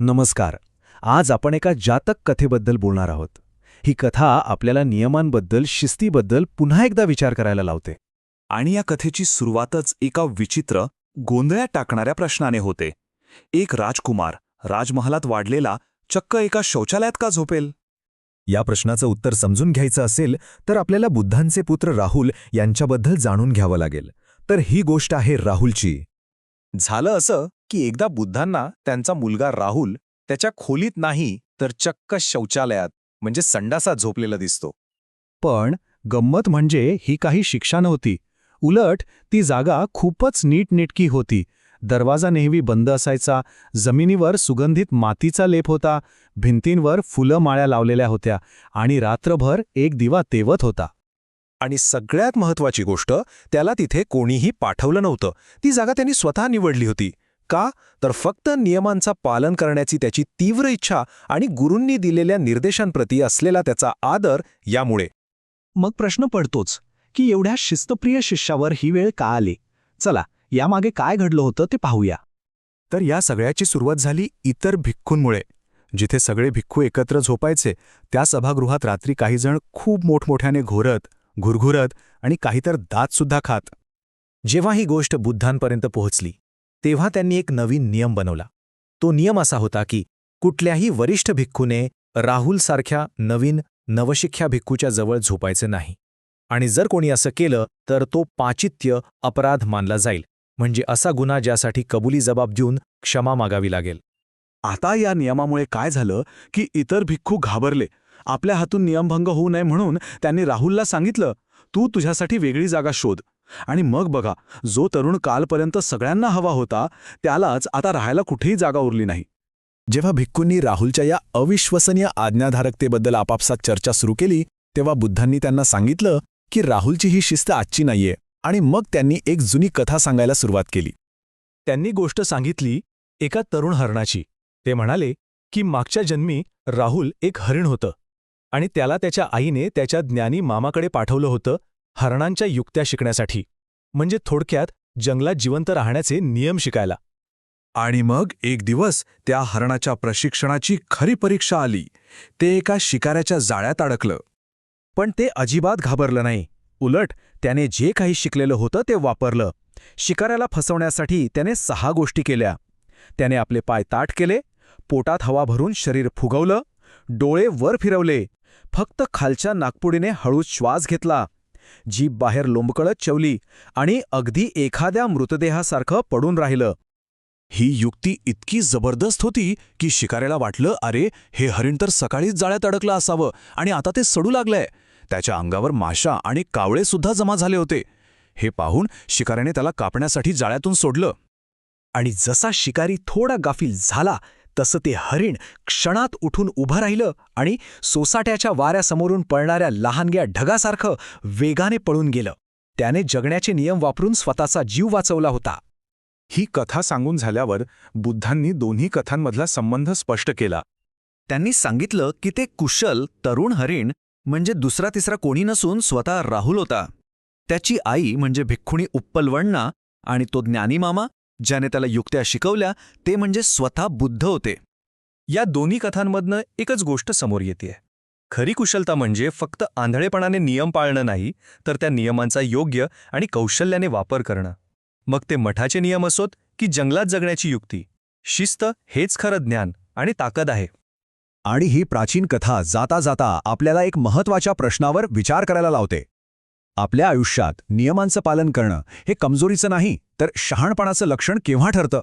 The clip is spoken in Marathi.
नमस्कार. आज आपण एका जातक कथेबद्दल बोलणार आहोत. ही कथा आपल्याला नियमांबद्दल शिस्तीबद्दल पुन्हा एकदा विचार करायला लावते. आणि या कथेची सुरुवातच एका विचित्र गोंधळ्यात टाकणाऱ्या प्रश्नाने होते. एक राजकुमार राजमहालात वाढलेला चक्क एका शौचालयात का झोपेल? या प्रश्नाचं उत्तर समजून घ्यायचं असेल तर आपल्याला बुद्धांचे पुत्र राहुल यांच्याबद्दल जाणून घ्यावं लागेल. तर ही गोष्ट आहे राहुलची. झालं असं? की एकदा बुद्धांना त्यांचा मुलगा राहुल त्याच्या खोलीत नाही तर चक्क शौचालयात म्हणजे संडासात झोपलेला दिसतो. पण गंमत म्हणजे ही काही शिक्षा नव्हती. उलट ती जागा खूपच नीटनेटकी होती. दरवाजा नेहमी बंद असायचा जमिनीवर सुगंधित मातीचा लेप होता भिंतींवर फुलं माळ्या लावलेल्या होत्या आणि रात्रभर एक दिवा तेवत होता. आणि सगळ्यात महत्वाची गोष्ट त्याला तिथे कोणीही पाठवलं नव्हतं. ती जागा त्यांनी स्वतः निवडली होती. का? तर फक्त नियमांचा पालन करण्याची त्याची तीव्र इच्छा आणि गुरूंनी दिलेल्या निर्देशांप्रती असलेला त्याचा आदर यामुळे. मग प्रश्न पडतोच की एवढ्या शिस्तप्रिय शिष्यावर ही वेळ का आली? चला यामागे काय घडलं होतं ते पाहूया. तर या सगळ्याची सुरुवात झाली इतर भिक्खूंमुळे. जिथे सगळे भिक्खू एकत्र झोपायचे त्या सभागृहात रात्री काहीजण खूप मोठमोठ्याने घोरत घुरघुरत आणि काहीतर दातसुद्धा खात. जेव्हा ही गोष्ट बुद्धांपर्यंत पोहोचली तेव्हा त्यांनी एक नवीन नियम बनवला. तो नियम असा होता की कुठल्याही वरिष्ठ भिक्खूने राहुलसारख्या नवीन नवशिख्या भिक्खूच्या जवळ झोपायचे नाही. आणि जर कोणी असं केलं तर तो पाचित्य अपराध मानला जाईल म्हणजे असा गुन्हा ज्यासाठी कबुली जबाब देऊन क्षमा मागावी लागेल. आता या नियमामुळे काय झालं की इतर भिक्खू घाबरले. आपल्या हातून नियमभंग होऊ नये म्हणून त्यांनी राहुलला सांगितलं तू तुझ्यासाठी वेगळी जागा शोध. आणि मग बघा जो तरुण कालपर्यंत सगळ्यांना हवा होता त्यालाच आता राहायला कुठेही जागा उरली नाही. जेव्हा भिक्खूंनी राहुलच्या या अविश्वसनीय आज्ञाधारकतेबद्दल आपापसात चर्चा सुरू केली तेव्हा बुद्धांनी त्यांना सांगितलं की राहुलची ही शिस्त आजची नाहीये आणि मग त्यांनी एक जुनी कथा सांगायला सुरुवात केली. त्यांनी गोष्ट सांगितली एका तरुण हरणाची. ते म्हणाले की मागच्या जन्मी राहुल एक हरिण होतं आणि त्याला त्याच्या आईने त्याच्या ज्ञानी मामाकडे पाठवलं होतं हरणांच्या युक्त्या शिकण्यासाठी म्हणजे थोडक्यात जंगलात जिवंत राहण्याचे नियम शिकायला. आणि मग एक दिवस त्या हरणाच्या प्रशिक्षणाची खरी परीक्षा आली. ते एका शिकाऱ्याच्या जाळ्यात अडकलं. पण ते अजिबात घाबरलं नाही. उलट त्याने जे काही शिकलेलं होतं ते वापरलं. शिकाऱ्याला फसवण्यासाठी त्याने सहा गोष्टी केल्या. त्याने आपले पाय ताट केले पोटात हवा भरून शरीर फुगवलं डोळे वर फिरवले फक्त खालच्या नागपुडीने हळूच श्वास घेतला. जीभ बाहेर लोंबकळत चवली आणि अगदी एखाद्या मृतदेहासारखं पडून राहिलं. ही युक्ती इतकी जबरदस्त होती की शिकाऱ्याला वाटलं अरे हे हरिण तर सकाळीच जाळ्यात अडकलं असावं आणि आता ते सडू लागलंय. त्याच्या अंगावर माशा आणि कावळे सुद्धा जमा झाले होते. हे पाहून शिकाऱ्याने त्याला कापण्यासाठी जाळ्यातून सोडलं. आणि जसा शिकारी थोडा गाफील झाला तसं ते हरिण क्षणात उठून उभं राहिलं आणि सोसाट्याच्या वाऱ्यासमोरून पळणाऱ्या लहानग्या ढगासारखं वेगाने पळून गेलं. त्याने जगण्याचे नियम वापरून स्वतःचा जीव वाचवला होता. ही कथा सांगून झाल्यावर बुद्धांनी दोन्ही कथांमधला संबंध स्पष्ट केला. त्यांनी सांगितलं की ते कुशल तरुण हरिण म्हणजे दुसरा तिसरा कोणी नसून स्वतः राहुल होता. त्याची आई म्हणजे भिक्खुणी उप्पलवण्णा आणि तो ज्ञानी मामा ज्याने त्याला युक्त्या शिकवल्या ते म्हणजे स्वतः बुद्ध होते. या दोन्ही कथांमधनं एकच गोष्ट समोर येते खरी कुशलता म्हणजे फक्त आंधळेपणाने नियम पाळणं नाही तर त्या नियमांचा योग्य आणि कौशल्याने वापर करणं. मग ते मठाचे नियम असोत की जंगलात जगण्याची युक्ती? शिस्त हेच खरं ज्ञान आणि ताकद आहे. आणि ही प्राचीन कथा जाता जाता आपल्याला एक महत्त्वाच्या प्रश्नावर विचार करायला लावते. आपल्या आयुष्यात नियमांचं पालन करणं हे कमजोरीचं नाही तर शहाणपणाचं लक्षण केव्हा ठरतं?